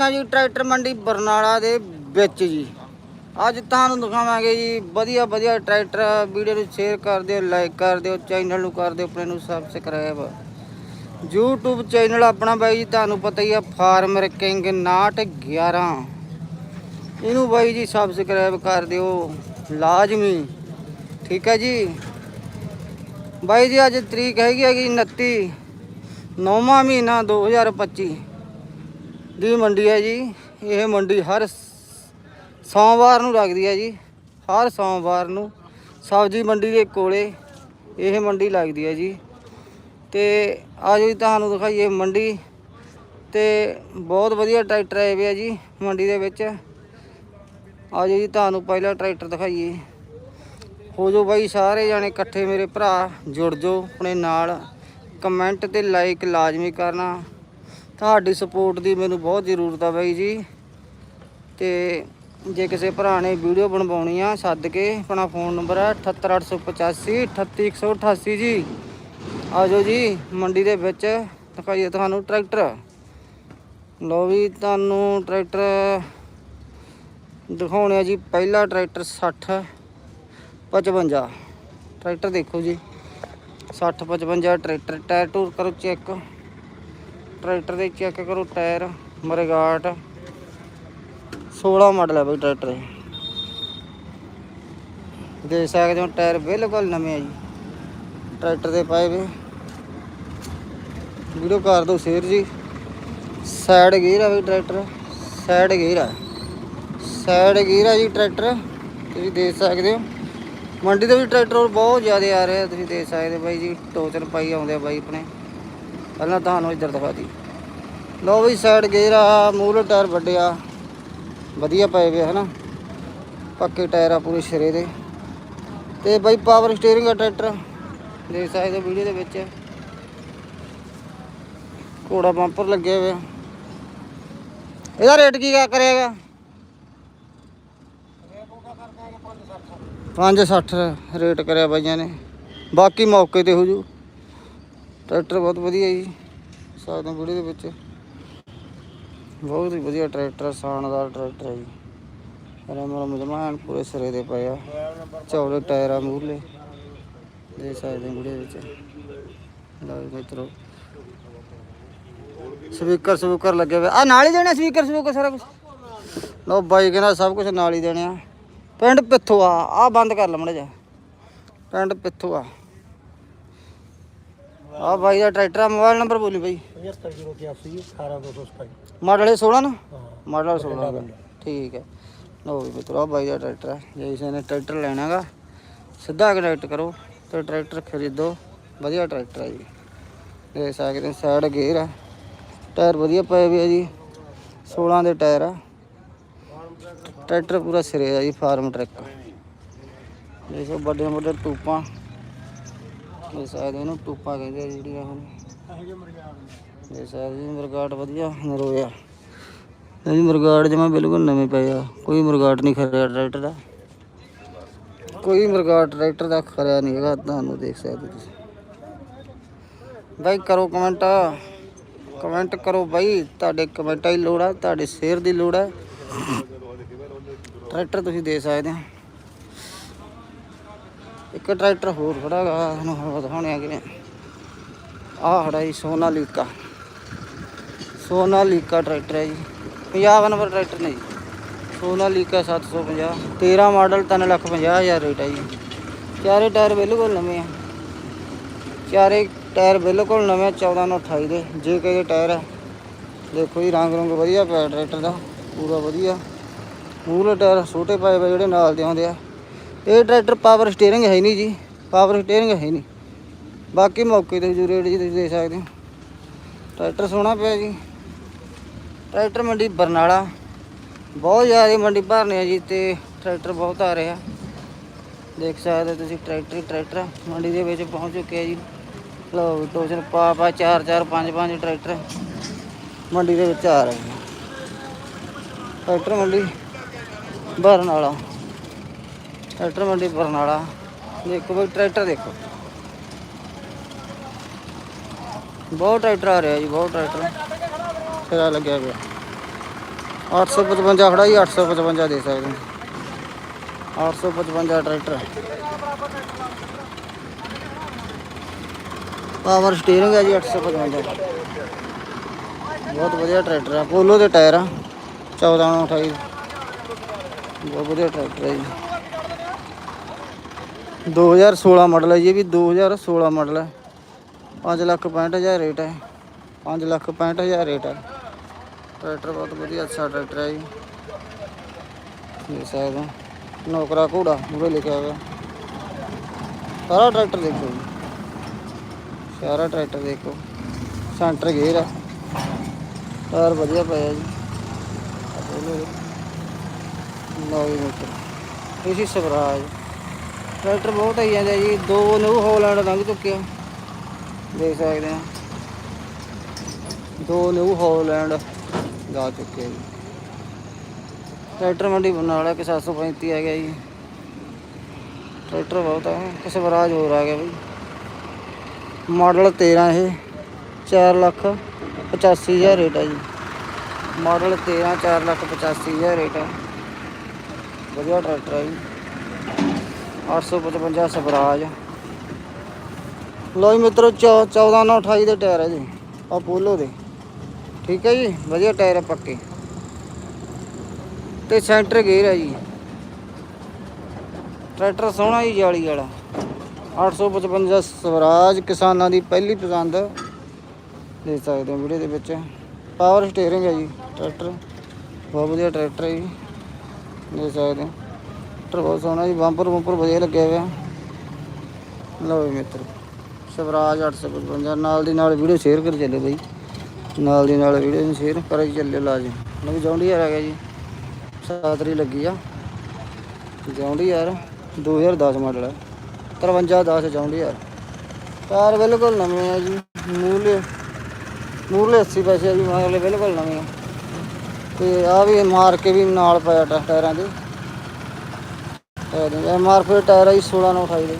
ਹਾਂ ਜੀ ਟਰੈਕਟਰ ਮੰਡੀ ਬਰਨਾਲਾ ਦੇ ਵਿੱਚ ਜੀ। ਅੱਜ ਤੁਹਾਨੂੰ ਦਿਖਾਵਾਂਗੇ ਜੀ, ਵਧੀਆ ਵਧੀਆ ਟਰੈਕਟਰ। ਵੀਡੀਓ ਨੂੰ ਸ਼ੇਅਰ ਕਰ ਦਿਓ ਲਾਈਕ ਕਰ ਦਿਓ ਚੈਨਲ ਨੂੰ ਕਰ ਦਿਓ, ਆਪਣੇ ਨੂੰ ਸਬਸਕ੍ਰਾਈਬ YouTube ਚੈਨਲ ਆਪਣਾ ਬਾਈ ਜੀ, ਤੁਹਾਨੂੰ ਪਤਾ ਹੀ ਆ ਫਾਰਮਰ ਕਿੰਗ 911 ਇਹਨੂੰ ਬਾਈ ਜੀ ਸਬਸਕ੍ਰਾਈਬ ਕਰ ਦਿਓ, ਲਾਜ਼ਮੀ। ਠੀਕ ਹੈ ਜੀ? ਬਾਈ ਜੀ, ਅੱਜ ਤਰੀਕ ਹੈਗੀ ਹੈਗੀ 29 ਨੌਵਾਂ ਮਹੀਨਾ 2025 ਦੀ ਮੰਡੀ ਹੈ ਜੀ। ਇਹ ਮੰਡੀ ਹਰ ਸੋਮਵਾਰ ਨੂੰ ਲੱਗਦੀ ਹੈ ਜੀ। ਹਰ ਸੋਮਵਾਰ ਨੂੰ ਸਬਜ਼ੀ ਮੰਡੀ ਦੇ ਕੋਲੇ ਇਹ ਮੰਡੀ ਲੱਗਦੀ ਹੈ ਜੀ। ਤੇ ਆਜੋ ਜੀ ਤੁਹਾਨੂੰ ਦਿਖਾਈਏ ਮੰਡੀ। ਤੇ ਬਹੁਤ ਵਧੀਆ ਟਰੈਕਟਰ ਆਏ ਵੇ ਆ ਜੀ ਮੰਡੀ ਦੇ ਵਿੱਚ। ਆਜੋ ਜੀ ਤੁਹਾਨੂੰ ਪਹਿਲਾ ਟਰੈਕਟਰ ਦਿਖਾਈਏ। ਹੋ ਜੋ ਬਾਈ, ਸਾਰੇ ਜਾਣੇ ਇਕੱਠੇ ਮੇਰੇ ਭਰਾ ਜੁੜ ਜੋ ਆਪਣੇ ਨਾਲ। ਕਮੈਂਟ ਤੇ ਲਾਈਕ ਲਾਜ਼ਮੀ ਕਰਨਾ। ਤੁਹਾਡੀ ਸਪੋਰਟ ਦੀ ਮੈਨੂੰ ਬਹੁਤ ਜ਼ਰੂਰਤ ਆ ਬਾਈ ਜੀ। ਤੇ ਜੇ ਕਿਸੇ ਭਰਾ ਨੇ ਵੀਡੀਓ ਬਣਵਾਉਣੀ ਆ, ਸੱਦ ਕੇ ਆਪਣਾ ਫੋਨ ਨੰਬਰ ਹੈ 78885 38188 ਜੀ। ਆਜੋ ਜੀ, ਮੰਡੀ ਦੇ ਵਿੱਚ ਦਿਖਾਈਏ ਤੁਹਾਨੂੰ ਟਰੈਕਟਰ। ਲੋ ਵੀ ਤੁਹਾਨੂੰ ਟਰੈਕਟਰ ਦਿਖਾਉਣੇ ਆ ਜੀ, ਪਹਿਲਾ ਟਰੈਕਟਰ 60 55 ਟਰੈਕਟਰ ਦੇਖੋ ਜੀ 60 55 ਟਰੈਕਟਰ, ਟਾਇਰ ਟੂਰ ਕਰੋ ਚੈੱਕ। ਟਰੈਕਟਰ ਦੇ ਚੈੱਕ ਕਰੋ ਟਾਇਰ ਮਰਗਾਟ 16 ਮਾਡਲ ਹੈ ਬਈ ਟਰੈਕਟਰ ਇਹ। ਦੇਖ ਸਕਦੇ ਹੋ ਟਾਇਰ ਬਿਲਕੁਲ ਨਵੇਂ ਆ ਜੀ। ਟਰੈਕਟਰ ਦੇ ਪਾਏ ਵੇ। ਵੀਡੀਓ ਕਰ ਦਿਓ ਸ਼ੇਅਰ ਜੀ। ਸਾਈਡ ਗੇਅਰ ਆ ਬਈ ਟਰੈਕਟਰ। ਸਾਈਡ ਗੇਅਰ ਆ। ਸਾਈਡ ਗੇਅਰ ਆ ਜੀ ਟਰੈਕਟਰ। ਤੁਸੀਂ ਦੇਖ ਸਕਦੇ ਹੋ। ਮੰਡੀ ਦੇ ਵੀ ਟਰੈਕਟਰ ਬਹੁਤ ਜ਼ਿਆਦਾ ਆ ਰਹੇ ਆ। ਤੁਸੀਂ ਦੇਖ ਸਕਦੇ ਹੋ ਬਾਈ ਜੀ ਟੋਚਨ ਪਾਈ ਆਉਂਦੇ ਆ ਬਾਈ ਆਪਣੇ। ਪਹਿਲਾਂ ਤੁਹਾਨੂੰ ਇੱਧਰ ਦਿਖਾ ਦੀ। ਲੋ ਵੀ ਸਾਈਡ ਗੇਅਰ ਆ ਮੂਲ ਟਾਇਰ ਵੱਡੇ ਆ ਵਧੀਆ ਪਏ ਵੇ ਹਨਾ? ਪੱਕੇ ਟਾਇਰ ਆ ਪੂਰੇ ਸਿਰੇ ਦੇ। ਤੇ ਬਾਈ ਪਾਵਰ ਸਟੀਅਰਿੰਗ ਆ ਟਰੈਕਟਰ। ਦੇਖ ਸਕਦੇ ਹੋ ਵੀਡੀਓ ਦੇ ਵਿੱਚ। ਘੋੜਾ ਬੰਪਰ ਲੱਗੇ ਹੋਏ ਇਹਦਾ ਰੇਟ ਕੀ ਕਰੇਗਾ 560 ਰੇਟ ਕਰਿਆ ਬਾਈਆਂ ਨੇ। ਬਾਕੀ ਮੌਕੇ ਤੇ ਹੋ ਜੂ। ਟਰੈਕਟਰ ਬਹੁਤ ਵਧੀਆ ਜੀ। ਸਕਦੇ ਵੀਡੀਓ ਦੇ ਵਿੱਚ। ਬਹੁਤ ਹੀ ਵਧੀਆ ਟਰੈਕਟਰ ਸ਼ਾਨਦਾਰ ਟਰੈਕਟਰ ਹੈ ਜੀ। ਰਮਰ ਮਜਮਾਨ ਪੂਰੇ ਸਿਰੇ ਦੇ ਪਏ ਆ। ਚੌੜੇ ਟਾਇਰ ਆ ਦੇ ਸਕਦੇ ਵੀਡੀਓ ਵਿੱਚ। ਲਓ ਮਿੱਤਰੋ। ਸਪੀਕਰ ਸਪੀਕਰ ਲੱਗੇ ਹੋਏ ਆ। ਨਾਲ ਹੀ ਦੇਣੇ ਸਪੀਕਰ ਸਪੀਕਰ ਸਾਰਾ ਕੁਝ ਲਓ ਬਾਈ ਕਹਿੰਦਾ ਸਭ ਕੁਝ ਨਾਲ ਹੀ ਦੇਣੇ ਆ। ਪਿੰਡ ਪਿੱਥੋਂ ਆ ਬੰਦ ਕਰ ਲਮੜ ਜਾ ਪਿੰਡ ਪਿੱਥੋਂ ਆ ਬਾਈ ਦਾ ਟਰੈਕਟਰ ਆ ਮੋਬਾਈਲ ਨੰਬਰ ਬੋਲੀ ਬਾਈ। 75081 18227 ਮਾਡਲ ਇਹ 16 ਨਾ? ਹਾਂ। ਮਾਡਲ 16 ਦਾ। ਠੀਕ ਹੈ। ਲਓ ਵੀ ਮਿੱਤਰੋ ਆ ਬਾਈ ਦਾ ਟਰੈਕਟਰ ਹੈ ਜੇ ਕਿਸੇ ਨੇ ਟਰੈਕਟਰ ਲੈਣਾਗਾ ਸਿੱਧਾ ਕਨੈਕਟ ਕਰੋ ਤੇ ਟਰੈਕਟਰ ਖਰੀਦੋ। ਵਧੀਆ ਟਰੈਕਟਰ ਹੈ ਜੀ। ਦੇਖ ਸਕਦੇ ਹੋ ਸਾਈਡ ਗੇਅਰ ਆ। ਟਾਇਰ ਵਧੀਆ ਪਏ ਵੀ ਆ ਜੀ। 16 ਦੇ ਟਾਇਰ ਆ। ਟਰੈਕਟਰ ਪੂਰਾ ਸਿਰੇ ਆ ਜੀ ਫਾਰਮ ਟਰੈਕ ਦੇਖੋ ਵੱਡੇ ਵੱਡੇ ਟੂਪਾਂ ਦੇਖ ਸਕਦੇ ਹੋ ਇਹਨੂੰ ਟੂਪਾਂ ਕਹਿੰਦੇ ਆ ਜਿਹੜੀਆਂ ਹੁਣ। ਦੇਖ ਸਕਦੇ ਜੀ ਮਰਗਾਟ ਵਧੀਆ ਨਰੋਇਆ ਇਹ ਜੀ ਮਰਗਾਟ ਜਮਾ ਬਿਲਕੁਲ ਨਵੇਂ ਪਏ ਆ। ਕੋਈ ਮਰਗਾਟ ਨਹੀਂ ਖਰਿਆ ਟਰੈਕਟਰ ਦਾ। ਕੋਈ ਮਰਗਾਟ ਟਰੈਕਟਰ ਦਾ ਖਰਿਆ ਨਹੀਂ ਹੈਗਾ ਤੁਹਾਨੂੰ ਦੇਖ ਸਕਦੇ ਤੁਸੀਂ। ਬਾਈ ਕਰੋ ਕਮੈਂਟ ਕਮੈਂਟ ਕਰੋ ਬਾਈ। ਤੁਹਾਡੇ ਕਮੈਂਟਾਂ ਦੀ ਲੋੜ ਆ ਤੁਹਾਡੇ ਸ਼ੇਅਰ ਦੀ ਲੋੜ ਆ। ਟਰੈਕਟਰ ਤੁਸੀਂ ਦੇ ਸਕਦੇ ਹੋ। ਇੱਕ ਟਰੈਕਟਰ ਹੋਰ ਖੜਾ ਹੈਗਾ ਤੁਹਾਨੂੰ ਹੁਣ ਦਿਖਾਉਣੇ ਹੈਗੇ ਆਹ ਖੜਾ ਜੀ, ਸੋਨਾਲੀਕਾ। ਸੋਨਾਲੀਕਾ ਟਰੈਕਟਰ ਹੈ ਜੀ। ਪੰਜਾਬ ਨੰਬਰ ਟਰੈਕਟਰ ਨੇ ਜੀ। ਸੋਨਾਲੀਕਾ 750 13 ਮਾਡਲ 350000 ਰੇਟ ਹੈ ਜੀ। ਚਾਰੇ ਟਾਇਰ ਬਿਲਕੁਲ ਨਵੇਂ ਆ। ਚਾਰੇ ਟਾਇਰ ਬਿਲਕੁਲ ਨਵੇਂ 14 ਨੂੰ 28 ਦੇ। ਜੇ ਕੇ ਟਾਇਰ ਹੈ ਦੇਖੋ ਜੀ, ਰੰਗ ਰੰਗ ਵਧੀਆ ਪਿਆ ਟਰੈਕਟਰ ਦਾ। ਪੂਰਾ ਵਧੀਆ। ਮੂਹਰੇ ਟਾਇਰ ਛੋਟੇ ਪਾਏ ਵੇ ਜਿਹੜੇ ਨਾਲ ਦੇ ਆਉਂਦੇ ਆ। ਇਹ ਟਰੈਕਟਰ ਪਾਵਰ ਸਟੀਅਰਿੰਗ ਹੈ ਨਹੀਂ ਜੀ ਪਾਵਰ ਸਟੀਅਰਿੰਗ ਹੈ ਨਹੀਂ। ਬਾਕੀ ਮੌਕੇ ਤੇ ਜੋ ਜੀ ਤੁਸੀਂ ਦੇਖ ਸਕਦੇ ਹੋ। ਟਰੈਕਟਰ ਸੋਹਣਾ ਪਿਆ ਜੀ। ਟਰੈਕਟਰ ਮੰਡੀ ਬਰਨਾਲਾ, ਬਹੁਤ ਜ਼ਿਆਦਾ ਮੰਡੀ ਭਰਨੇ ਆ ਜੀ, ਤੇ ਟਰੈਕਟਰ ਬਹੁਤ ਆ ਰਿਹਾ ਦੇਖ ਸਕਦੇ ਹੋ ਤੁਸੀਂ ਟਰੈਕਟਰ ਟਰੈਕਟਰ ਮੰਡੀ ਦੇ ਵਿੱਚ ਪਹੁੰਚ ਚੁੱਕੇ ਆ ਜੀ। ਲਓ ਟੋਚਨ ਪਾ ਪਾ ਚਾਰ ਚਾਰ ਪੰਜ ਪੰਜ ਟਰੈਕਟਰ ਮੰਡੀ ਦੇ ਵਿੱਚ ਆ ਰਹੇ ਆ। ਟਰੈਕਟਰ ਮੰਡੀ ਬਰਨਾਲਾ। ਟਰੈਕਟਰ ਮੰਡੀ ਬਰਨਾਲਾ ਦੇਖੋ ਬਈ, ਟਰੈਕਟਰ ਦੇਖੋ। ਬਹੁਤ ਟਰੈਕਟਰ ਆ ਰਿਹਾ ਜੀ, ਬਹੁਤ ਟਰੈਕਟਰ। ਫੇਰਾ ਲੱਗਿਆ ਪਿਆ? 855 ਖੜਾ ਜੀ 855 ਦੇ ਸਕਦੇ ਹੋ। 855 ਟਰੈਕਟਰ। ਪਾਵਰ ਸਟੀਅਰਿੰਗ ਹੈ ਜੀ 855 ਬਹੁਤ ਵਧੀਆ ਟਰੈਕਟਰ ਆ। ਪੋਲੋ ਦੇ ਟਾਇਰ ਆ। 14 ਨੂੰ 28 ਬਹੁਤ ਵਧੀਆ ਟਰੈਕਟਰ ਹੈ ਜੀ। 2016 ਮਾਡਲ ਹੈ ਜੀ ਇਹ ਵੀ 2016 ਮਾਡਲ ਹੈ 5 ਲੱਖ 65000 ਰੇਟ ਹੈ 5 ਲੱਖ 65000 ਰੇਟ ਹੈ ਟਰੈਕਟਰ ਬਹੁਤ ਵਧੀਆ ਅੱਛਾ ਟਰੈਕਟਰ ਹੈ ਜੀ ਦੇਖ ਸਕਦੇ ਹੋ ਨੌਕਰਾ ਘੋੜਾ ਮੂਰੇ ਲਿਖਿਆ ਹੋਇਆ ਸਾਰਾ ਟਰੈਕਟਰ ਦੇਖੋ ਜੀ ਸਾਰਾ ਟਰੈਕਟਰ ਦੇਖੋ ਸੈਂਟਰ ਗੇਅਰ ਆ ਟਾਇਰ ਵਧੀਆ ਪਿਆ ਜੀ ਲਓ ਜੀ ਮਿੱਤਰ ਇਹ ਸੀ ਸਵਰਾਜ ਟਰੈਕਟਰ ਬਹੁਤ ਆਈ ਜਾਂਦਾ ਜੀ, ਦੋ ਨਿਊ ਹਾਲੈਂਡ ਲੰਘ ਚੁੱਕੇ ਆ। ਦੇਖ ਸਕਦੇ ਆ। ਦੋ ਨਿਊ ਹਾਲੈਂਡ ਜਾ ਚੁੱਕੇ ਜੀ। ਟਰੈਕਟਰ ਮੰਡੀ ਬਰਨਾਲਾ ਕਿ 735 ਆ ਗਿਆ ਜੀ। ਟਰੈਕਟਰ ਬਹੁਤ ਆ ਕਿ ਸਵਰਾਜ ਹੋਰ ਆ ਗਿਆ ਬਈ। ਮਾਡਲ 13 ਇਹ 4 ਲੱਖ 85000 ਰੇਟ ਹੈ ਜੀ। ਮਾਡਲ 13 4 ਲੱਖ 85000 ਰੇਟ ਹੈ ਵਧੀਆ ਟਰੈਕਟਰ ਹੈ ਜੀ। 855 ਸਵਰਾਜ। ਲੋ ਜੀ ਮਿੱਤਰੋ 14 ਨਾਲ 28 ਦੇ ਟਾਇਰ ਹੈ ਜੀ। ਅਪੋਲੋ ਦੇ। ਠੀਕ ਹੈ ਜੀ? ਵਧੀਆ ਟਾਇਰ ਹੈ ਪੱਕੇ। ਤੇ ਸੈਂਟਰ ਗੇਅਰ ਹੈ ਜੀ। ਟਰੈਕਟਰ ਸੋਹਣਾ ਜੀ, ਜਾਲੀ ਵਾਲਾ। 855 ਸਵਰਾਜ ਕਿਸਾਨਾਂ ਦੀ ਪਹਿਲੀ ਪਸੰਦ। ਦੇ ਸਕਦੇ ਹੋ ਵੀਡੀਓ ਦੇ ਵਿੱਚ। ਪਾਵਰ ਸਟੀਅਰਿੰਗ ਹੈ ਜੀ, ਟਰੈਕਟਰ। ਬਹੁਤ ਵਧੀਆ ਟਰੈਕਟਰ ਹੈ ਜੀ। ਦੇ ਸਕਦੇ ਹੋ। ਟਰੈਕਟਰ ਬਹੁਤ ਸੋਹਣਾ ਜੀ, ਬੰਪਰ ਬੰਪਰ ਵਧੀਆ ਲੱਗਿਆ ਹੋਇਆ। ਲਓ ਜੀ ਮਿੱਤਰ, ਸਵਰਾਜ 855 ਨਾਲ ਦੀ ਨਾਲ ਵੀਡੀਓ ਸ਼ੇਅਰ ਕਰ ਚੱਲੇ ਬਈ। ਨਾਲ ਦੀ ਨਾਲ ਵੀਡੀਓ ਨੂੰ ਸ਼ੇਅਰ ਕਰੀ ਚੱਲੇ ਲਾਜ਼ਮ। ਨਵੀਂ ਜੌਂਡੀ ਆ ਗਿਆ ਜੀ। ਸਾਤਰੀ ਲੱਗੀ ਆ। ਜੌਂਡੀ ਯਾਰ 2010 ਮਾਡਲ ਹੈ 53 10 ਜੌਂਡੀ ਯਾਰ। ਟਾਇਰ ਬਿਲਕੁਲ ਨਵੇਂ ਆ ਜੀ ਮੂਲੇ ਮੂਲੇ 80 ਪੈਸੇ ਆ ਜੀ ਮਗਰਲੇ ਬਿਲਕੁਲ ਨਵੇਂ ਆ। ਤੇ ਆ ਵੀ ਮਾਰ ਕੇ ਵੀ ਨਾਲ ਪਾਇਆ ਟ- ਟਾਇਰਾਂ ਦੇ। ਇਹ ਮਾਰ ਫਿਰ ਟਾਇਰ ਹੈ ਜੀ 16 ਨਾਲ 28 ਦੇ।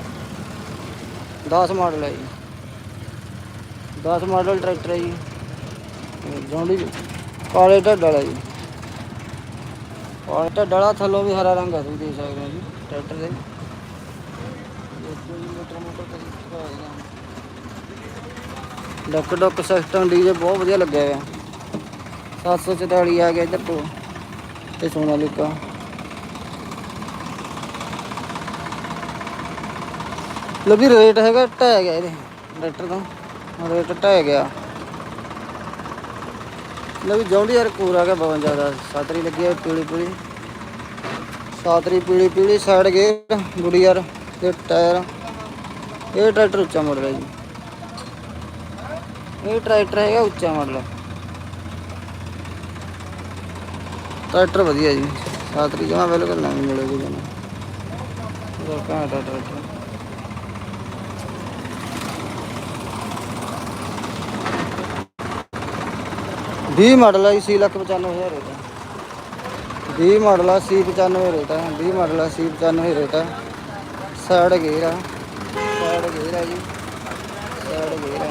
10 ਮਾਡਲ ਹੈ ਜੀ। 10 ਮਾਡਲ ਟਰੈਕਟਰ ਹੈ ਜੀ। ਜੌਂਡੀ ਕਾਲੇ ਢੱਡ ਵਾਲਾ ਜੀ। ਕਾਲੇ ਢੱਡ ਵਾਲਾ ਥੱਲੋਂ ਵੀ ਹਰਾ ਰੰਗ ਹੈ ਤੁਸੀਂ ਦੇਖ ਸਕਦੇ ਹੋ ਜੀ, ਟਰੈਕਟਰ ਦੇ। ਦੇਖੋ ਜੀ, ਮੋਟਰ ਮੋਟਰ ਤੇ ਡੱਕ ਡੱਕ ਸਿਸਟਮ ਡੀਜੇ ਬਹੁਤ ਵਧੀਆ ਲੱਗਿਆ ਹੋਇਆ। 744 ਆ ਗਿਆ ਇੱਧਰ ਤੋਂ। ਤੇ ਸੋਨਾਲੀਕਾ ਲੋ ਵੀ ਰੇਟ ਹੈਗਾ ਢਾਇਆ ਗਿਆ ਇਹਦੇ। ਟਰੈਕਟਰ ਦਾ ਰੇਟ ਢਾਇਆ ਗਿਆ। ਲੋ ਵੀ ਜੌਂਡੀ ਯਾਰ ਕੂਰ ਆ ਗਿਆ 52 ਦਾ ਸਾਤਰੀ ਲੱਗੀ ਹੈ ਪੀਲੀ ਪੀਲੀ। ਸਾਤਰੀ ਪੀਲੀ ਪੀਲੀ ਸਾਈਡ ਗੇਅਰ ਗੁੜੀ ਯਾਰ ਤੇ ਟਾਇਰ। ਇਹ ਟਰੈਕਟਰ ਉੱਚਾ ਮਾਡਲ ਹੈ ਜੀ। ਇਹ ਟਰੈਕਟਰ ਹੈਗਾ ਉੱਚਾ ਮਾਡਲ। ਟਰੈਕਟਰ ਵਧੀਆ ਜੀ। ਸਾਤਰੀ ਜਮਾ ਬਿਲਕੁਲ ਨਵੀਂ ਮਿਲੇਗੀ ਜਮਾ ਬਹੁਤ ਘੈਂਟ ਟਰੈਕਟਰ। ਵੀਹ ਮਾਡਲ ਆ ਜੀ, ਛੇ ਲੱਖ 95000 ਰੇਟ ਹੈ 20 ਮਾਡਲ ਆ ਸੀ 95 ਰੇਟ ਹੈ 20 ਮਾਡਲ ਆ ਸੀ 95 ਰੇਟ ਹੈ ਸਾਈਡ ਗੇਅਰ ਆ, ਸਾਈਡ ਗੇਅਰ ਆ ਜੀ। ਸਾਈਡ ਗੇਅਰ ਆ।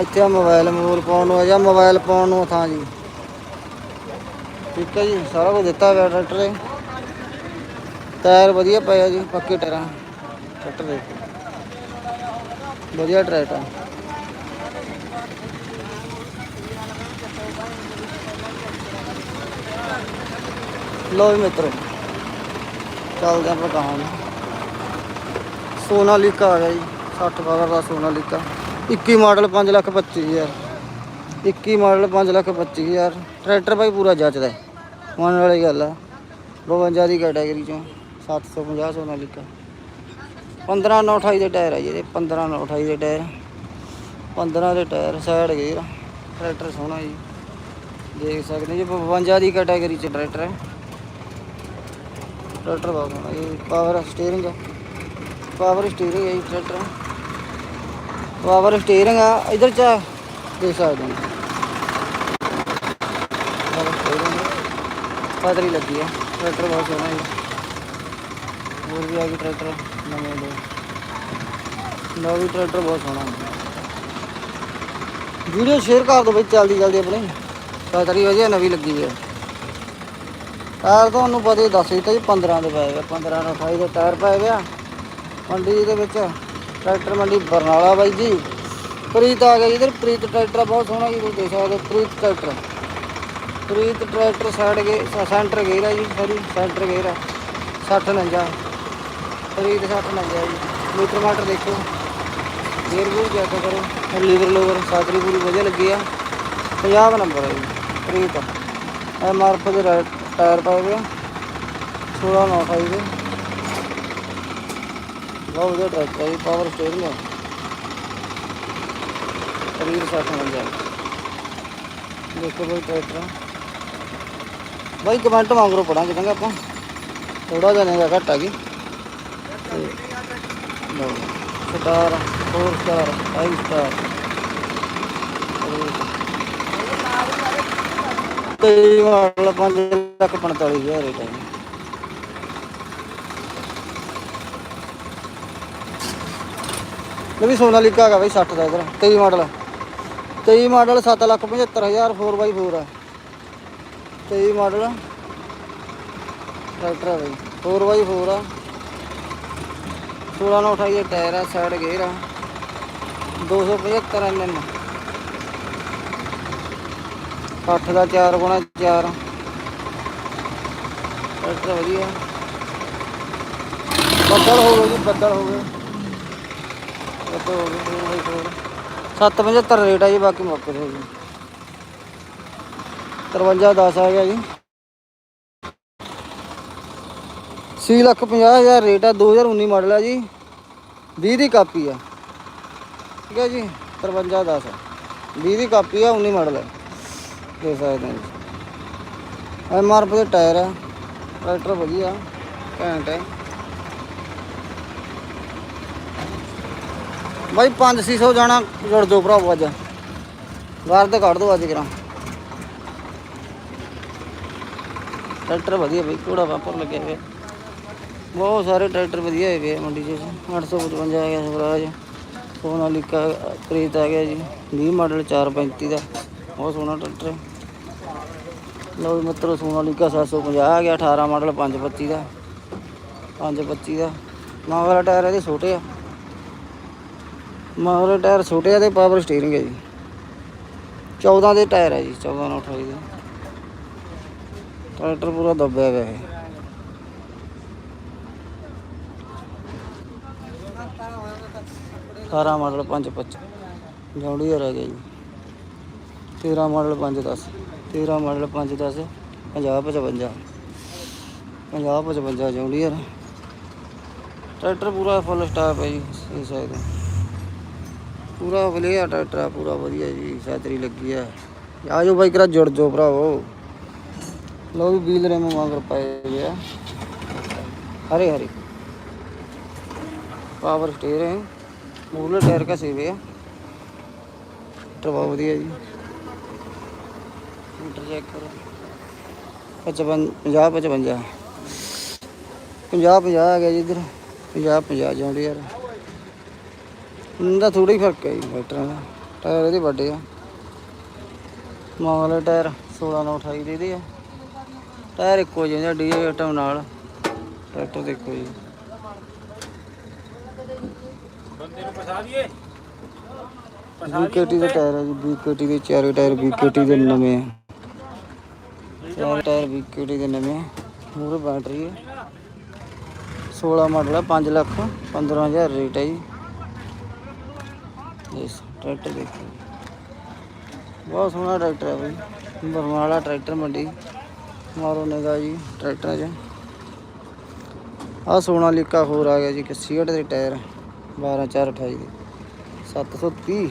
ਇੱਥੇ ਮੋਬਾਈਲ ਮੋਬਾਈਲ ਪਾਉਣ ਨੂੰ ਆ ਜਾਂ ਮੋਬਾਈਲ ਪਾਉਣ ਨੂੰ ਥਾਂ ਜੀ। ਠੀਕ ਹੈ ਜੀ, ਸਾਰਾ ਕੁਝ ਦਿੱਤਾ ਹੋਇਆ ਟਰੈਕਟਰ ਦੇ ਟਾਇਰ ਵਧੀਆ ਪਿਆ ਜੀ, ਪੱਕੇ ਟਾਇਰਾਂ। ਟਰੈਕਟਰ ਦੇ ਵਧੀਆ ਟਰੈਕਟਰ ਲੋ ਵੀ ਮਿੱਤਰੋ। ਚੱਲਦੇ ਆਪਾਂ ਕਹਾਂ ਨੂੰ ਸੋਨਾਲੀਕਾ ਆ ਗਿਆ ਜੀ। 60 ਪਾਵਰ ਦਾ ਸੋਨਾਲੀਕਾ 21 ਮਾਡਲ 5 ਲੱਖ 25 ਹਜ਼ਾਰ। 21 ਮਾਡਲ 5 ਲੱਖ 25 ਹਜ਼ਾਰ। ਟਰੈਕਟਰ ਭਾਈ ਪੂਰਾ ਜੱਜਦਾ ਹੈ। ਮੰਨਣ ਵਾਲੀ ਗੱਲ ਆ। 52 ਦੀ ਕੈਟਾਗਰੀ ਚੋਂ 750 ਸੋਨਾਲੀਕਾ 15 9 28 ਦੇ ਟਾਇਰ ਆ ਜੀ ਇਹਦੇ। 15 9 28 ਦੇ ਟਾਇਰ। 15 ਦੇ ਟਾਇਰ ਸਾਈਡ ਗੇਅਰ। ਟਰੈਕਟਰ ਸੋਹਣਾ ਜੀ। ਦੇਖ ਸਕਦੇ ਜੀ 52 ਦੀ ਕੈਟਾਗਰੀ ਚ ਟਰੈਕਟਰ ਹੈ। ਟਰੈਕਟਰ ਬਹੁਤ ਸੋਹਣਾ ਇਹ ਪਾਵਰ ਸਟੀਅਰਿੰਗ ਪਾਵਰ ਸਟੀਅਰਿੰਗ ਹੈ ਜੀ ਟਰੈਕਟਰ ਪਾਵਰ ਸਟੀਅਰਿੰਗ ਆ, ਇਧਰ ਚ ਦੇਖ ਸਕਦੇ ਹੋ। ਪਾਵਰ ਪਾਦਰੀ ਲੱਗੀ ਆ ਟਰੈਕਟਰ ਬਹੁਤ ਸੋਹਣਾ ਹੈ ਹੋਰ ਵੀ ਆ ਗਈ ਟਰੈਕਟਰ ਨਵੇਂ ਦੋ। ਨਵੀਂ ਟਰੈਕਟਰ ਬਹੁਤ ਸੋਹਣਾ ਵੀਡੀਓ ਸ਼ੇਅਰ ਕਰ ਦਿਓ ਬਈ ਜਲਦੀ ਜਲਦੀ ਆਪਣੇ। ਸਾਤਰੀ ਵਧੀਆ ਨਵੀਂ ਲੱਗੀ ਹੈ ਟਾਇਰ ਤੁਹਾਨੂੰ ਪਤਾ ਹੀ ਦੱਸ ਦਿੱਤਾ ਜੀ 15 ਦੇ ਪੈ ਗਿਆ 15 ਨੂੰ 28 ਦੇ ਟਾਇਰ ਪੈ ਗਿਆ। ਆ ਮੰਡੀ ਦੇ ਵਿੱਚ ਟਰੈਕਟਰ ਮੰਡੀ ਬਰਨਾਲਾ ਬਾਈ ਜੀ। ਪ੍ਰੀਤ ਆ ਗਿਆ ਜੀ ਇਧਰ ਪ੍ਰੀਤ ਟਰੈਕਟਰ ਆ, ਬਹੁਤ ਸੋਹਣਾ ਜੀ ਤੁਸੀਂ ਦੇਖ ਸਕਦੇ ਹੋ Preet tractor. Preet tractor side ਗੇ ਸੈਂਟਰ ਗੇਰ ਆ ਜੀ ਸੌਰੀ ਸੈਂਟਰ ਗੇਰ ਆ 60 49 ਪ੍ਰੀਤ 60 49 ਜੀ ਮੀਟਰ ਮਾਟਰ ਦੇਖੋ। ਗੇਰ ਗੂਰ ਚੈੱਕ ਕਰੋ ਲੀਵਰ ਲੋਵਰ ਸਾਤਰੀ ਪੂਰੀ ਵਧੀਆ ਲੱਗੀ ਆ। 50 ਨੰਬਰ ਹੈ ਜੀ ਪ੍ਰੀਤ। ਐਮ ਆਰ ਦੇ ਰਾ- ਟਾਇਰ ਪਾਏ ਹੋਏ ਆ 16 9 28 ਦੇ। ਬਹੁਤ ਵਧੀਆ ਟਰੈਕਟਰ ਹੈ ਜੀ ਪਾਵਰ ਸਟੀਅਰਿੰਗ ਹੈ ਸਰੀਰ ਸਾਥ ਮਿਲ ਜਾਏ ਦੇਖੋ ਬਈ ਟਰੈਕਟਰ ਬਾਈ ਕਮੈਂਟ ਮੰਗਰੋ ਪੜਾਂਗੇ ਚੰਗਾ ਆਪਾਂ। ਥੋੜਾ ਜਿਹਾ ਨੇਗਾ ਘੱਟ ਆ ਗਈ ਤੇ ਲਓ, ਸਟਾਰ 4 ਸਟਾਰ 5 ਸਟਾਰ ਕਈ ਮਾਡਲ 5 ਲੱਖ 45 ਹਜ਼ਾਰ ਰੇਟ ਹੈ ਜੀ। ਇਹ ਵੀ ਸੋਨਾਲੀਕਾ ਹੈਗਾ ਬਈ 60 ਦਾ ਇਧਰ 23 ਮਾਡਲ। 23 ਮਾਡਲ 7 ਲੱਖ 75 ਹਜ਼ਾਰ 4x4 ਹੈ 23 ਮਾਡਲ ਟਰੈਕਟਰ ਹੈ ਬਈ 4x4 ਆ। 16 ਨਾਲ 28 ਟਾਇਰ ਆ ਸਾਈਡ ਗੇਅਰ ਆ। 275 ਐਮਐਮ 60 ਦਾ 4 ਗੁਣਾ 4 ਟਰੈਕਟਰ ਵਧੀਆ। ਬੱਦਲ ਹੋ ਗਏ ਜੀ, ਬੱਦਲ ਹੋ ਗਏ। ਬੱਦਲ ਹੋ ਗਏ ਦੋ ਸੱਤ 75 ਰੇਟ ਆ ਜੀ, ਬਾਕੀ ਮੌਕੇ ਤੇ ਹੋ ਗਈ 53 10 ਆ ਗਿਆ ਜੀ। 6 ਲੱਖ 50 ਹਜ਼ਾਰ ਰੇਟ ਆ 2019 ਮਾਡਲ ਆ ਜੀ। 20 ਦੀ ਕਾਪੀ ਆ। ਠੀਕ ਹੈ ਜੀ 53 10 20 ਦੀ ਕਾਪੀ ਆ 19 ਮਾਡਲ ਹੈ ਦੇ ਸਕਦੇ ਹਾਂ ਐਮ ਆਰ ਪੀ ਦੇ ਟਾਇਰ ਆ। ਟਰੈਕਟਰ ਵਧੀਆ, ਘੈਂਟ ਹੈ। ਬਾਈ 500 ਜਾਣਾ, ਜੁੜ ਦੋ ਭਰਾਵੋ ਅੱਜ। ਘਰ ਤੇ ਕੱਢ ਦੋ ਅੱਜ ਕਰਾਂ। ਟਰੈਕਟਰ ਵਧੀਆ ਬਈ, ਘੋੜਾ ਵਾਪਰ ਲੱਗਿਆ ਹੋਇਆ। ਬਹੁਤ ਸਾਰੇ ਟਰੈਕਟਰ ਵਧੀਆ ਹੈਗੇ ਆ ਮੰਡੀ 'ਚ। 855 ਆ ਗਿਆ ਸਵਰਾਜ। ਸੋਨਾਲੀਕਾ ਪ੍ਰੀਤ ਆ ਗਿਆ ਜੀ। 20 ਮਾਡਲ 435 ਦਾ। ਬਹੁਤ ਸੋਹਣਾ ਟਰੈਕਟਰ ਹੈ। ਲਓ ਜੀ ਮਿੱਤਰੋ ਸੋਨਾਲੀਕਾ 750 ਆ ਗਿਆ 18 ਮਾਡਲ 525 ਦਾ 525 ਦਾ। ਮਗਰ ਟਾਇਰ ਇਹਦੇ ਛੋਟੇ ਆ। ਮਗਰ ਟਾਇਰ ਛੋਟੇ ਆ ਤੇ ਪਾਵਰ ਸਟੀਅਰਿੰਗ ਹੈ ਜੀ। 14 ਦੇ ਟਾਇਰ ਹੈ ਜੀ 14 ਨਾਲ 28 ਦੇ। ਟਰੈਕਟਰ ਪੂਰਾ ਦੱਬਿਆ ਹੋਇਆ ਹੈ ਅਠਾਰਾਂ ਮਾਡਲ 555 ਜੌਂਡੀਅਰ ਰਹਿ ਗਿਆ ਜੀ। 13 ਮਾਡਲ 510 13 ਮਾਡਲ 510 50 55 50 55 ਜੌਂਡੀਅਰ ਟਰੈਕਟਰ ਪੂਰਾ ਫੁੱਲ ਸਟਾਪ ਹੈ ਜੀ, ਇਸ ਸਾਈਡ ਪੂਰਾ ਵਧੀਆ ਟਰੈਕਟਰ ਆ, ਪੂਰਾ ਵਧੀਆ ਜੀ ਸਾਤਰੀ ਲੱਗੀ ਆ। ਆਜੋ ਬਾਈ, ਕਰਾ ਜੁੜ ਜੋ ਭਰਾਵੋ। ਲੋ ਵੀ ਵੀਲ ਰੇਮ ਵਾਂਗਰ ਪਏ ਹੋਏ ਆ। ਹਰੇ ਹਰੇ। ਪਾਵਰ ਸਟੀਅਰਿੰਗ ਮੂਰਲੇ ਟਾਇਰ ਕਾ ਸੇਵੇ ਆ। ਟਰਬੋ ਵਧੀਆ ਜੀ। ਮੀਟਰ ਚੈੱਕ ਕਰੋ। 55 50 55 50 50 ਆ ਗਿਆ ਜੀ ਇਧਰ। 50 50 ਜਾਂਦੇ ਯਾਰ। ਇਹਦਾ ਥੋੜਾ ਹੀ ਫ਼ਰਕ ਹੈ ਜੀ ਦਾ। ਟਾਇਰ ਇਹਦੇ ਵੱਡੇ ਆ। ਮਾਮਲੇ ਟਾਇਰ 16 ਨਾਲ 28 ਦੇ ਦੇ ਆ। ਟਾਇਰ ਇੱਕੋ ਜਿਹਾ ਡੀਏ ਆਟਮ ਨਾਲ। ਟਰੈਕਟਰ ਦੇਖੋ ਜੀ ਬੀਕੇਟੀ ਦੇ ਟਾਇਰ ਹੈ ਜੀ। ਬੀਕੇਟੀ ਦੇ ਚਾਰੇ ਟਾਇਰ ਬੀਕੇਟੀ ਦੇ ਨਵੇਂ ਆ। ਚਾਰੇ ਟਾਇਰ ਬੀਕੇਟੀ ਦੇ ਨਵੇਂ ਮੂਰੇ ਬੈਟਰੀ ਹੈ। 16 ਮਾਡਲ ਹੈ 5 ਲੱਖ 15000 ਰੇਟ ਹੈ ਜੀ। ਇਸ ਟਰੈਕਟਰ ਦੇਖੋ। ਬਹੁਤ ਸੋਹਣਾ ਟਰੈਕਟਰ ਹੈ ਬਈ। ਬਰਨਾਲਾ ਟਰੈਕਟਰ ਮੰਡੀ। ਮਾਰੋ ਨਿਗਾ ਜੀ ਟਰੈਕਟਰਾਂ 'ਚ। ਆ ਸੋਨਾਲੀਕਾ ਹੋਰ ਆ ਗਿਆ ਜੀ ਕਿ ਸੀਟ ਦੇ ਟਾਇਰ 12 4 28 ਦੇ। 730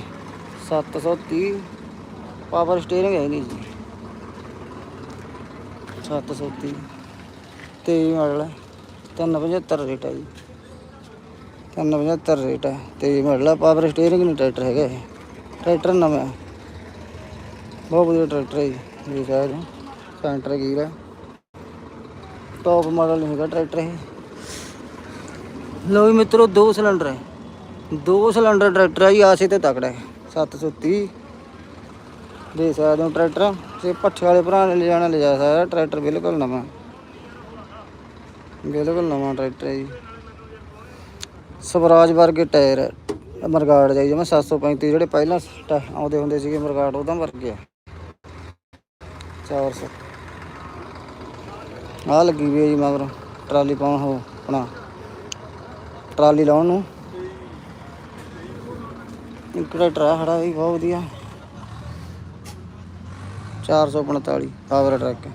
730 ਪਾਵਰ ਸਟੀਅਰਿੰਗ ਹੈ ਨਹੀਂ ਜੀ। 730 23 ਮਾਡਲ ਹੈ। 375 ਰੇਟ ਹੈ ਜੀ। 375 ਰੇਟ ਹੈ। ਤੇ ਮਾਡਲ ਹੈ। ਪਾਵਰ ਸਟੀਅਰਿੰਗ ਨਹੀਂ ਟਰੈਕਟਰ ਹੈਗਾ ਇਹ। ਟਰੈਕਟਰ ਨਵਾਂ ਬਹੁਤ ਵਧੀਆ ਟਰੈਕਟਰ ਹੈ ਜੀ। ਇਹ ਸ਼ਾਇਦ ਸੈਂਟਰ ਗੀਰ ਹੈ। ਟੌਪ ਮਾਡਲ ਨਹੀਂ ਹੈਗਾ ਟਰੈਕਟਰ ਇਹ। ਲੋ ਵੀ ਮਿੱਤਰੋ, ਦੋ ਸਿਲੰਡਰ ਹੈ। ਦੋ ਸਿਲੰਡਰ ਟਰੈਕਟਰ ਹੈ ਜੀ। ਆਸੇ ਤੇ ਤਕੜਾ ਹੈ। 730 ਦੇ ਸਕਦੇ ਹੋ ਟਰੈਕਟਰ। ਤੇ ਪੱਠੇ ਵਾਲੇ ਭਰਾ ਨੇ ਲਿਜਾਣਾ ਲਿਜਾ ਸਕਦਾ ਟਰੈਕਟਰ ਬਿਲਕੁਲ ਨਵਾਂ। ਬਿਲਕੁਲ ਨਵਾਂ ਟਰੈਕਟਰ ਹੈ ਜੀ। ਸਵਰਾਜ ਵਰਗੇ ਟਾਇਰ ਹੈ। ਮਰਗਾੜ ਜਾਈ ਜਿਵੇਂ 735 ਜਿਹੜੇ ਪਹਿਲਾਂ ਆਉਂਦੇ ਹੁੰਦੇ ਸੀਗੇ ਮਰਗਾੜ, ਉਹਦਾ ਵਰਗੇ ਆ 400 ਆ ਲੱਗੀ ਵੀ ਹੈ ਜੀ ਮਗਰ, ਟਰਾਲੀ ਪਾਉਣ ਹੋ ਆਪਣਾ। ਟਰਾਲੀ ਲਾਉਣ ਨੂੰ। ਇੱਕ ਟਰੈਕਟਰ ਆ ਖੜਾ ਜੀ ਬਹੁਤ ਵਧੀਆ। 445 ਪਾਵਰ ਟਰੱਕ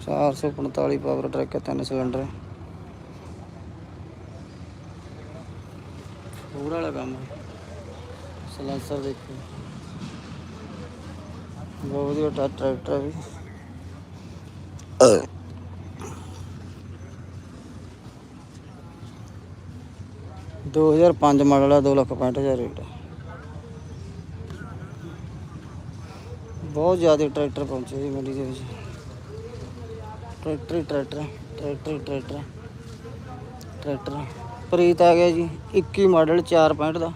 445 ਪਾਵਰ ਟਰੈਕ ਹੈ, ਤਿੰਨ ਸਿਲੰਡਰ ਹੋਰ ਵਾਲਾ ਕੰਮ ਹੈ। ਸਲੈਂਸਰ ਦੇਖੋ। ਬਹੁਤ ਵਧੀਆ ਟਰੈ- ਟਰੈਕਟਰ ਵੀ। ਦੋ ਹਜ਼ਾਰ ਪੰਜ ਮਾਡਲ ਆ ਦੋ ਲੱਖ ਪੈਂਹਠ ਹਜ਼ਾਰ ਰੇਟ ਬਹੁਤ ਜ਼ਿਆਦਾ ਟਰੈਕਟਰ ਪਹੁੰਚੇ ਜੀ ਮੰਡੀ ਦੇ ਵਿੱਚ। ਟਰੈਕਟਰ ਹੀ ਟਰੈਕਟਰ ਟਰੈਕਟਰ ਹੀ ਟਰੈਕਟਰ ਟਰੈਕਟਰ। ਪ੍ਰੀਤ ਆ ਗਿਆ ਜੀ 21 ਮਾਡਲ 465 ਦਾ।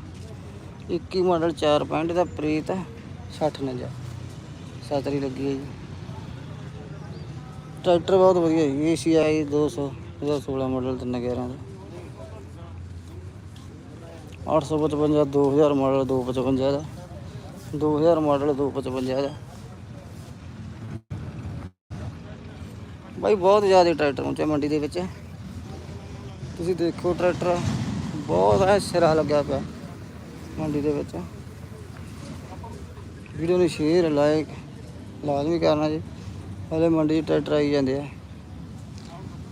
21 ਮਾਡਲ 465 ਦਾ ਪ੍ਰੀਤ 60 ਨੰਜਾ ਸਤਰੀ ਲੱਗੀ ਹੈ ਜੀ। ਟਰੈਕਟਰ ਬਹੁਤ ਵਧੀਆ ਜੀ ACI 200 2016 ਮਾਡਲ 311 ਦਾ। 855 2000 ਮਾਡਲ 255 ਦਾ। 2000 ਮਾਡਲ 255 ਦਾ। ਬਾਈ, ਬਹੁਤ ਜ਼ਿਆਦਾ ਟਰੈਕਟਰ ਪਹੁੰਚਿਆ ਮੰਡੀ ਦੇ ਵਿੱਚ। ਤੁਸੀਂ ਦੇਖੋ ਟਰੈਕਟਰ, ਬਹੁਤ ਹੈ ਸਿਰਾ ਲੱਗਿਆ ਪਿਆ ਮੰਡੀ ਦੇ ਵਿੱਚ। ਵੀਡੀਓ ਨੂੰ ਸ਼ੇਅਰ ਲਾਈਕ ਲਾਜ਼ਮੀ ਕਰਨਾ ਜੀ। ਹਲੇ ਮੰਡੀ 'ਚ ਟਰੈਕਟਰ ਆਈ ਜਾਂਦੇ ਆ।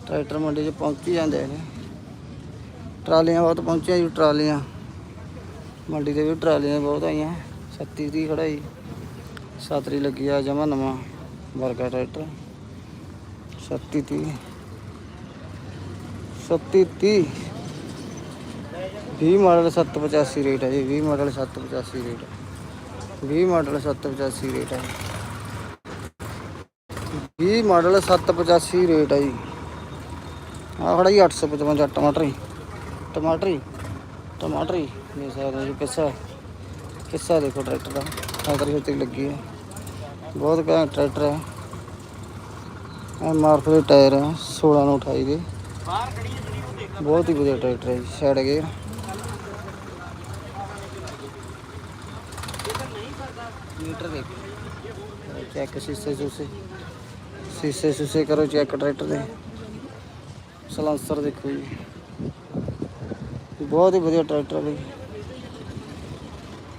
ਟਰੈਕਟਰ ਮੰਡੀ 'ਚ ਪਹੁੰਚੀ ਜਾਂਦੇ ਨੇ ਟਰਾਲੀਆਂ ਬਹੁਤ ਪਹੁੰਚੀਆਂ ਜੀ, ਟਰਾਲੀਆਂ। ਮੰਡੀ ਦੇ ਵੀ ਟਰਾਲੀਆਂ ਬਹੁਤ ਆਈਆਂ 36 ਦੀ ਖੜਾਈ ਸਤਰੀ ਲੱਗੀ ਆ ਜਮਾ ਨਵਾਂ ਵਰਗਾ ਟਰੈਕਟਰ। 36 30 37 30 20 ਮਾਡਲ 785 ਰੇਟ ਹੈ ਜੀ 20 ਮਾਡਲ 785 ਰੇਟ ਹੈ। 20 ਮਾਡਲ 785 ਰੇਟ ਹੈ। 20 ਮਾਡਲ 785 ਰੇਟ ਹੈ ਜੀ। ਆ ਖੜਾ ਜੀ 855 ਟਮਾਟਰ ਹੀ ਟਮਾਟਰ ਹੀ ਟਮਾਟਰ ਹੀ ਇਹ ਸਾਰਾ ਜੀ ਕਿੱਸਾ ਕਿੱਸਾ ਦੇਖੋ ਟਰੈਕਟਰ ਦਾ। ਸਾਈਕਲ ਉੱਤੇ ਲੱਗੀ ਹੈ। ਬਹੁਤ ਘੈਂਟ ਟਰੈਕਟਰ ਹੈ। ਇਹ ਮਾਰਫ ਦੇ ਟਾਇਰ ਹੈ 16 ਨੂੰ 28 ਦੇ। ਬਹੁਤ ਹੀ ਵਧੀਆ ਟਰੈਕਟਰ ਹੈ ਜੀ ਸਾਈਡ ਗੇਅਰ ਮੀਟਰ ਦੇਖੋ ਚੈੱਕ ਸ਼ੀਸ਼ੇ ਸ਼ੂਸ਼ੇ। ਸ਼ੀਸ਼ੇ ਸ਼ੂਸ਼ੇ ਕਰੋ ਚੈੱਕ ਟਰੈਕਟਰ ਦੇ। ਸਲਾਂਸਰ ਦੇਖੋ ਜੀ। ਬਹੁਤ ਹੀ ਵਧੀਆ ਟਰੈਕਟਰ ਹੈ ਬਈ।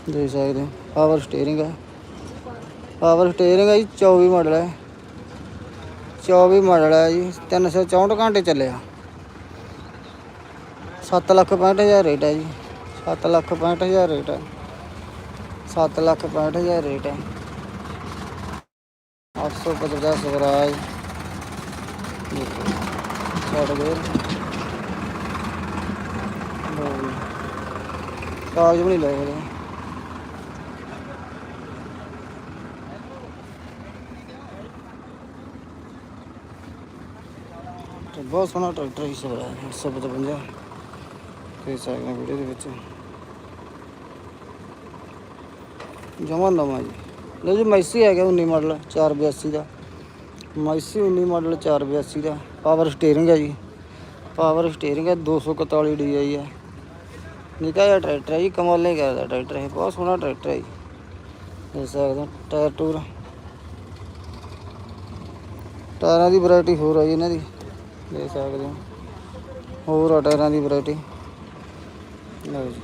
ਦੇਖ ਸਕਦੇ ਪਾਵਰ ਸਟੀਅਰਿੰਗ ਹੈ ਪਾਵਰ ਸਟੀਅਰਿੰਗ ਹੈ ਜੀ 24 ਮਾਡਲ ਹੈ 24 ਮਾਡਲ ਹੈ ਜੀ 364 ਘੰਟੇ ਚੱਲਿਆ। 7 ਲੱਖ 65 ਹਜ਼ਾਰ ਰੇਟ ਹੈ ਜੀ 7 ਲੱਖ 65 ਹਜ਼ਾਰ ਰੇਟ ਹੈ। 7 ਲੱਖ 65 ਹਜ਼ਾਰ ਰੇਟ ਹੈ। 850 ਸਵਰਾਜ। ਦੇਖੋ ਛੱਡ ਗਏ ਜੀ। ਕਾਗਜ਼ ਵੀ ਨਹੀਂ ਲੈ ਹੋਏ ਤੇ ਬਹੁਤ ਸੋਹਣਾ ਟਰੈਕਟਰ ਹੀ ਸਵਰਾਜ 855 ਤੇ ਸਾਈਕਲ ਵੀਡੀਓ ਦੇ ਵਿੱਚ। ਜਮਾ ਨਵਾਂ ਜੀ। ਲਓ ਜੀ, ਮੈਸੀ ਹੈਗਾ 19 ਮਾਡਲ 482 ਦਾ। ਮੈਸੀ 19 ਮਾਡਲ 482 ਦਾ। ਪਾਵਰ ਸਟੀਅਰਿੰਗ ਹੈ ਜੀ। ਪਾਵਰ ਸਟੀਅਰਿੰਗ ਹੈ 241 DI ਹੈ ਨਿੱਕਾ ਜਿਹਾ ਟਰੈਕਟਰ ਹੈ ਜੀ, ਕਮਾਲ ਨਹੀਂ ਕਰਦਾ ਟਰੈਕਟਰ ਇਹ, ਬਹੁਤ ਸੋਹਣਾ ਟਰੈਕਟਰ ਹੈ ਜੀ। ਦੇਖ ਸਕਦੇ ਹੋ, ਟਾਇਰ ਟੂਰ। ਟਾਇਰਾਂ ਦੀ ਵੈਰਾਈਟੀ ਹੋਰ ਆ ਜੀ ਇਹਨਾਂ ਦੀ। ਦੇਖ ਸਕਦੇ ਹੋ। ਹੋਰ ਆ ਟਾਇਰਾਂ ਦੀ ਵੈਰਾਈਟੀ ਲਓ ਜੀ,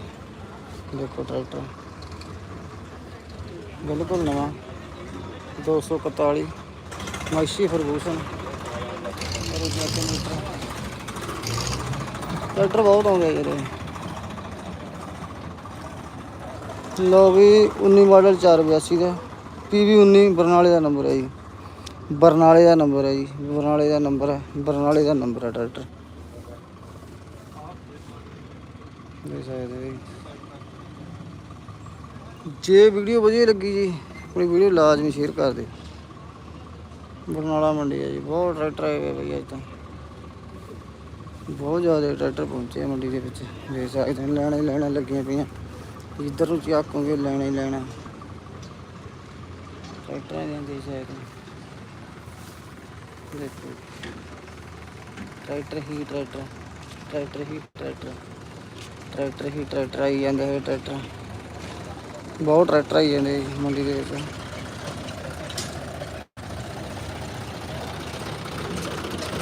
ਦੇਖੋ ਟਰੈਕਟਰ ਬਿਲਕੁਲ ਨਵਾਂ। 241 ਮਾਈਸ਼ੀ ਫਰਗੂਸਨ ਕਰੋ ਚੈੱਕ ਟਰੈਕਟਰ ਬਹੁਤ ਆਉਂਦੇ ਆ ਜਿਹੜੇ ਲੋ ਵੀ 19 ਮਾਡਲ 482 ਦਾ। ਪੀਵੀ 19 ਬਰਨਾਲੇ ਦਾ ਨੰਬਰ ਹੈ ਜੀ। ਬਰਨਾਲੇ ਦਾ ਨੰਬਰ ਹੈ ਜੀ, ਬਰਨਾਲੇ ਦਾ ਨੰਬਰ ਹੈ, ਬਰਨਾਲੇ ਦਾ ਨੰਬਰ ਹੈ ਟਰੈਕਟਰ ਦੇਖ ਸਕਦੇ ਜੇ। ਵੀਡੀਓ ਵਧੀਆ ਲੱਗੀ ਜੀ, ਆਪਣੀ ਵੀਡੀਓ ਲਾਜ਼ਮੀ ਸ਼ੇਅਰ ਕਰ ਦਿਓ। ਬਰਨਾਲਾ ਮੰਡੀ ਹੈ ਜੀ, ਬਹੁਤ ਟਰੈਕਟਰ ਆਏ ਹੋਏ ਬਈ ਅੱਜ ਤਾਂ। ਬਹੁਤ ਜ਼ਿਆਦਾ ਟਰੈਕਟਰ ਪਹੁੰਚੇ ਮੰਡੀ ਦੇ ਵਿੱਚ। ਦੇਖ ਸਕਦੇ ਹੋ, ਲੈਣਾ ਹੀ ਲੈਣਾ ਲੱਗੀਆਂ ਪਈਆਂ। ਜਿੱਧਰ ਨੂੰ ਚੱਕੋਗੇ ਲੈਣਾ ਹੀ ਲੈਣਾ। ਟਰੈਕਟਰਾਂ ਦੀਆਂ ਦੇ ਸ਼ਾਇਦ ਦੇਖੋ ਟਰੈਕਟਰ ਹੀ ਟਰੈਕਟਰ ਟਰੈਕਟਰ ਹੀ ਟਰੈਕਟਰ ਟਰੈਕਟਰ ਹੀ ਟਰੈਕਟਰ ਆਈ ਜਾਂਦੇ ਹੈ ਟਰੈਕਟਰ। ਬਹੁਤ ਟਰੈਕਟਰ ਆਈ ਜਾਂਦੇ ਜੀ, ਮੰਡੀ ਦੇ ਵਿੱਚ।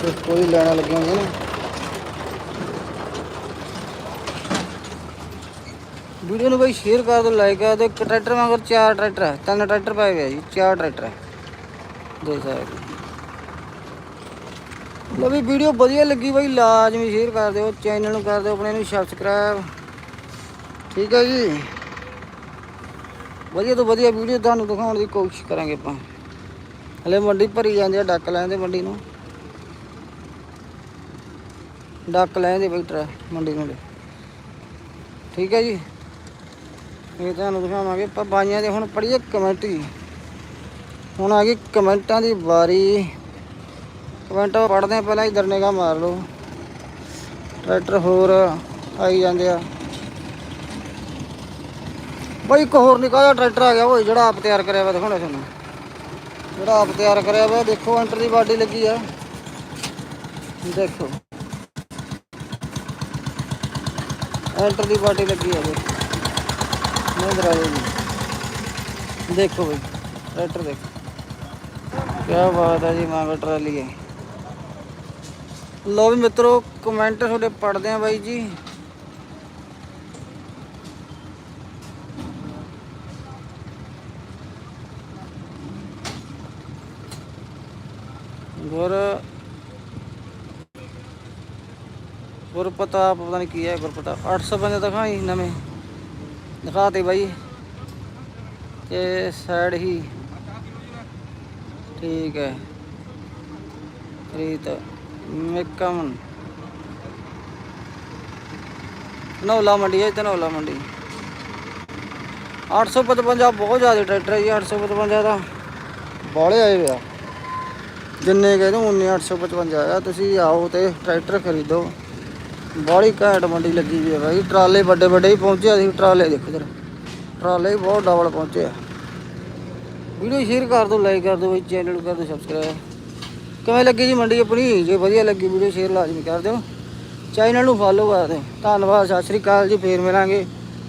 ਤੇ ਕੋਈ ਲੈਣਾ ਲੱਗਿਆ ਹੁੰਦੇ ਨੇ। ਵੀਡੀਓ ਨੂੰ ਬਈ ਸ਼ੇਅਰ ਕਰ ਦਿਓ ਲਾਈਕ ਕਰ ਦਿਓ। ਇੱਕ ਟਰੈਕਟਰ ਮਗਰ ਚਾਰ ਟਰੈਕਟਰ ਹੈ ਤਿੰਨ ਟਰੈਕਟਰ ਪਾਏ ਹੋਏ ਆ ਜੀ, ਚਾਰ ਟਰੈਕਟਰ ਹੈ ਦੇਖ ਸਕਦੇ ਹੋ। ਵੀ ਵੀਡੀਓ ਵਧੀਆ ਲੱਗੀ ਬਈ, ਲਾਜ਼ਮੀ ਸ਼ੇਅਰ ਕਰ ਦਿਓ ਚੈਨਲ ਨੂੰ ਕਰ ਦਿਓ, ਆਪਣੇ ਨੂੰ ਸਬਸਕ੍ਰਾਈਬ ਠੀਕ ਹੈ ਜੀ। ਵਧੀਆ ਤੋਂ ਵਧੀਆ ਵੀਡੀਓ ਤੁਹਾਨੂੰ ਦਿਖਾਉਣ ਦੀ ਕੋਸ਼ਿਸ਼ ਕਰਾਂਗੇ ਆਪਾਂ। ਹਲੇ ਮੰਡੀ ਭਰੀ ਜਾਂਦੀ ਆ, ਡੱਕ ਲੈਂਦੇ ਮੰਡੀ ਨੂੰ। ਡੱਕ ਲੈਂਦੇ ਬਈ ਟਰਾ ਮੰਡੀ ਨੂੰ। ਠੀਕ ਹੈ ਜੀ। ਇਹ ਤੁਹਾਨੂੰ ਦਿਖਾਵਾਂਗੇ, ਆਪਾਂ ਬਾਈਆਂ ਦੇ ਹੁਣ ਪੜੀਏ ਕਮੈਂਟ। ਜੀ ਹੁਣ ਆ ਗਈ ਕਮੈਂਟਾਂ ਦੀ ਵਾਰੀ। ਕਮੈਂਟ ਪੜਦੇ ਆ ਪਹਿਲਾਂ ਇਧਰ ਨਿਗਾਹ ਮਾਰ ਲਓ। ਟਰੈਕਟਰ ਹੋਰ ਆਈ ਜਾਂਦੇ ਆ। ਬਈ ਇੱਕ ਹੋਰ ਨਿੱਕਾ ਜਿਹਾ ਟਰੈਕਟਰ ਆ ਗਿਆ ਓਏ, ਜਿਹੜਾ ਆਪ ਤਿਆਰ ਕਰਿਆ ਵਾ, ਦਿਖਾਉਣਾ ਤੁਹਾਨੂੰ। ਜਿਹੜਾ ਆਪ ਤਿਆਰ ਕਰਿਆ ਵਾ, ਦੇਖੋ, ਐਂਟਰ ਦੀ ਬਾਡੀ ਲੱਗੀ ਆ। ਦੇਖੋ। ਐਂਟਰ ਦੀ ਬਾਡੀ ਲੱਗੀ ਆ, ਦੇਖੋ। ਮਹਿੰਦਰਾ ਜੀ ਦੇਖੋ ਬਈ, ਟਰੈਕਟਰ ਦੇਖੋ। ਕੀ ਬਾਤ ਹੈ ਜੀ, ਮਾਂਗਾ ਟਰਾਲੀ ਹੈ ਲੋ ਵੀ ਮਿੱਤਰੋ ਕਮੈਂਟ ਤੁਹਾਡੇ ਪੜਦੇ ਆ ਬਾਈ ਜੀ ਗੁਰ ਗੁਰ ਪਤਾ ਪਤਾ ਨਹੀਂ ਕੀ ਹੈ ਗੁਰ ਪਤਾ 800 ਬੰਦੇ ਦਿਖਾਈ ਨਵੇਂ ਦਿਖਾਤੇ ਬਾਈ ਤੇ ਸਾਈਡ ਹੀ ਠੀਕ ਹੈ ਰੀਤ ਮੇਕਮਨ ਨੌਲਾ ਮੰਡੀ ਹੈ ਤੇ ਨੌਲਾ ਮੰਡੀ। 855 ਬਹੁਤ ਜ਼ਿਆਦਾ ਟਰੈਕਟਰ ਹੈ ਜੀ 855 ਦਾ। ਬਾਲੇ ਆਏ ਵੇ ਆ। ਜਿੰਨੇ ਕਹਿੰਦੇ ਉਨੇ 855 ਆਇਆ ਤੁਸੀਂ ਆਓ ਤੇ ਟਰੈਕਟਰ ਖਰੀਦੋ। ਬਾਲੀ ਘੈਂਟ ਮੰਡੀ ਲੱਗੀ ਵੀ ਹੈ ਭਾਈ ਟਰਾਲੇ ਵੱਡੇ ਵੱਡੇ ਹੀ ਪਹੁੰਚੇ ਆ, ਅਸੀਂ ਟਰਾਲੇ ਦੇਖੋ ਜਰਾ। ਟਰਾਲੇ ਵੀ ਬਹੁਤ ਡਬਲ ਪਹੁੰਚੇ ਆ। ਵੀਡੀਓ ਸ਼ੇਅਰ ਕਰ ਦਿਓ ਲਾਈਕ ਕਰ ਦਿਓ ਬਾਈ। ਚੈਨਲ ਨੂੰ ਕਰ ਦਿਓ ਸਬਸਕ੍ਰਾਈਬ ਕਿਵੇਂ ਲੱਗੀ ਜੀ ਮੰਡੀ ਆਪਣੀ? ਜੇ ਵਧੀਆ ਲੱਗੀ ਵੀਡੀਓ ਸ਼ੇਅਰ ਲਾਜ਼ਮੀ ਕਰ ਦਿਓ। ਚੈਨਲ ਨੂੰ ਫੋਲੋ ਕਰ ਦਿਓ। ਧੰਨਵਾਦ, ਸਤਿ ਸ੍ਰੀ ਅਕਾਲ ਜੀ, ਫੇਰ ਮਿਲਾਂਗੇ।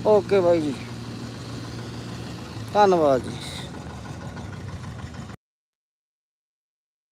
ਓਕੇ ਬਾਈ ਜੀ। ਧੰਨਵਾਦ ਜੀ।